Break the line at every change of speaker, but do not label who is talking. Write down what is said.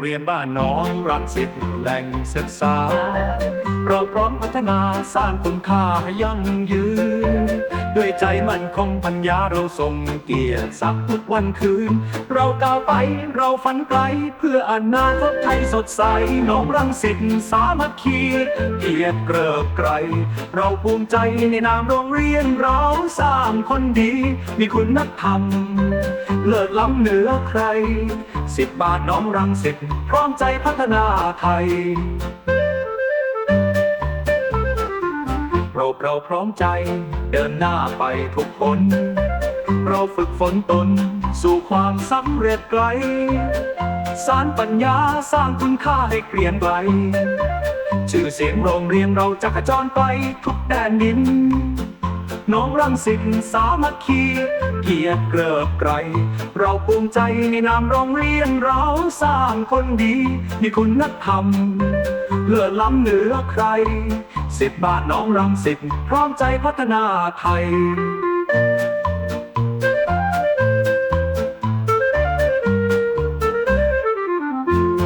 เรียนบ้านน้องรังสิตแหล่งศึกษา เราพร้อมพัฒนาสร้างคุณค่าให้ยั่งยืน ด้วยใจมั่นคงปัญญาเราส่งเกียรติศักดิ์ทุกวันคืน เราก้าวไปเราฝันไกล เพื่ออนาคตไทยสดใสน้องรังสิตสามัคคีเกียรติเกริกไกรเราภูมิใจในนามโรงเรียนเราสร้างคนดี มีคุณธรรม เลิศล้ำเหนือใคร สิบบาทน้องรังสิตพร้อมใจพัฒนาไทย เราเราพร้อมใจเดินหน้าไปทุกคน เราฝึกฝนตนสู่ความสำเร็จไกล สารปัญญาสร้างคุณค่าให้เกรียงไกลชื่อเสียงโรงเรียนเราจะขจรไปทุกแดนดิน น้องรังสิตสามัคคี เกียรติเกลิบไกร เราภูมิใจในนามโรงเรียนเราสร้างคนดี มีคุณธรรมเลื่อล้ำเหนือใคร สิบบาทน้องรังสิตพร้อมใจพัฒนาไทย